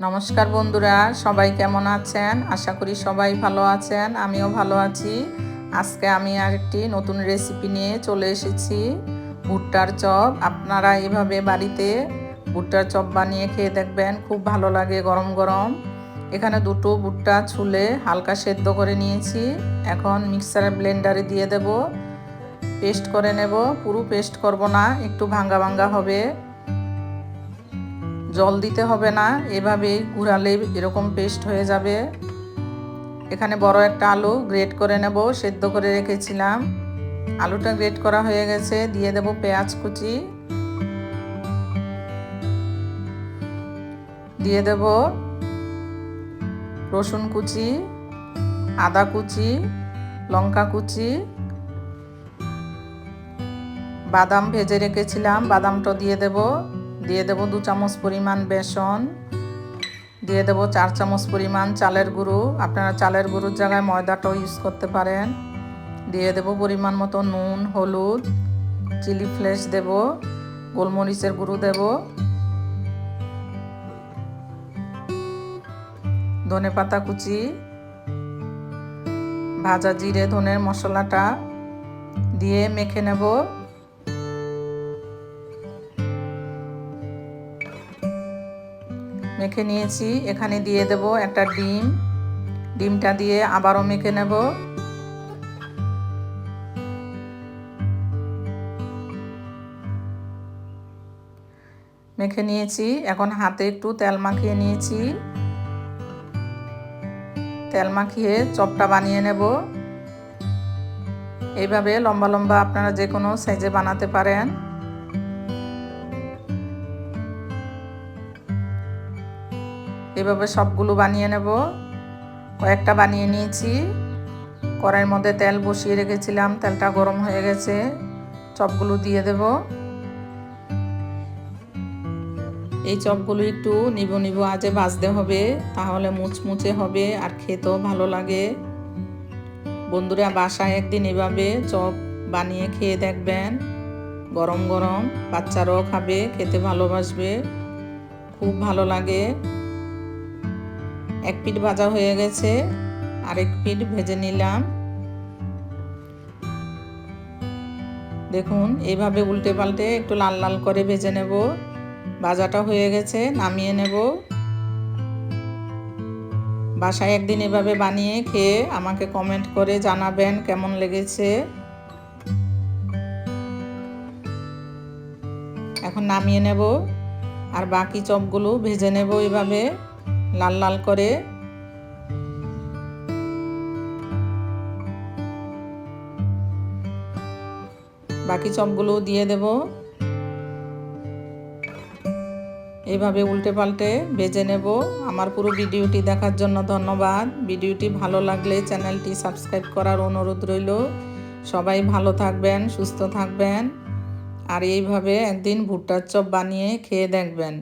নমস্কার বন্ধুরা, সবাই কেমন আছেন? আশা করি সবাই ভালো আছেন, আমিও ভালো আছি। আজকে আমি আর একটি নতুন রেসিপি নিয়ে চলে এসেছি, ভুট্টার চপ। আপনারা এভাবে বাড়িতে ভুট্টার চপ বানিয়ে খেয়ে দেখবেন, খুব ভালো লাগে গরম গরম। এখানে দুটো ভুট্টা ছুলে হালকা সেদ্ধ করে নিয়েছি। এখন মিক্সার ব্লেন্ডারে দিয়ে দেব। পেস্ট করে নেব। পুরো পেস্ট করব না, একটু ভাঙ্গা ভাঙ্গা হবে। জল দিতে হবে না, এভাবেই ঘুরালে এরকম পেস্ট হয়ে যাবে। এখানে বড় একটা আলু গ্রেট করে নেব, সেদ্ধ করে রেখেছিলাম। আলুটা গ্রেট করা হয়ে গেছে, দিয়ে দেব পেঁয়াজ কুচি। দিয়ে দেব রসুন কুচি, আদা কুচি, লঙ্কা কুচি। বাদাম ভেজে রেখেছিলাম, বাদামটা দিয়ে দেব। দিয়ে দেব দু চামচ পরিমাণ বেসন, দিয়ে দেব চার চামচ পরিমাণ চালের গুঁড়ো। আপনারা চালের গুঁড়োর জায়গায় ময়দাটাও ইউজ করতে পারেন। দিয়ে দেব পরিমাণ মতো নুন, হলুদ, চিলি ফ্লেশ দেব, গোলমরিচের গুঁড়ো দেব। ধনে পাতা কুচি, ভাজা জিরে, ধনের মশলাটা দিয়ে মেখে নেব। মেখে নিয়েছি। এখানে দিয়ে দেব একটা ডিম। ডিমটা দিয়ে আবারও মেখে নেব। মেখে নিয়েছি। এখন হাতে একটু তেল মাখিয়ে নিয়েছি। তেল মাখিয়ে চপটা বানিয়ে নেব। এইভাবে লম্বা লম্বা আপনারা যে কোনো সাইজে বানাতে পারেন। এভাবে সবগুলো বানিয়ে নেব। কয়েকটা বানিয়ে নিয়েছি। কড়াইয়ের মধ্যে তেল বসিয়ে রেখেছিলাম, তেলটা গরম হয়ে গেছে। চপগুলো দিয়ে দেব। এই চপগুলো একটু নিব নিব আজে ভাজতে হবে, তাহলে মুচমুচে হবে আর খেতেও ভালো লাগে। বন্ধুরা, বাসায় একদিন এভাবে চপ বানিয়ে খেয়ে দেখবেন। গরম গরম, বাচ্চারাও খাবে, খেতে ভালোবাসবে। খুব ভালো লাগে। এক পিঠ ভাজা হয়ে গেছে, আরেক পিঠ ভেজে নিলাম। দেখুন, এইভাবে উল্টে পাল্টে একটু লাল লাল করে ভেজে নেব। ভাজাটা হয়ে গেছে, নামিয়ে নেব। বাসায় একদিন এভাবে বানিয়ে খেয়ে আমাকে কমেন্ট করে জানাবেন কেমন লেগেছে। এখন নামিয়ে নেব, আর বাকি চপগুলো ভেজে নেব এভাবে। লাল লাল করে। বাকি চপগুলো দিয়ে দেব। এইভাবে উল্টে পাল্টে ভেজে নেব। আমার পুরো ভিডিওটি দেখার জন্য ধন্যবাদ। ভিডিওটি ভালো লাগলে চ্যানেলটি সাবস্ক্রাইব করার অনুরোধ রইল। সবাই ভালো থাকবেন, সুস্থ থাকবেন। আর এইভাবে একদিন ভুট্টার চপ বানিয়ে খেয়ে দেখবেন।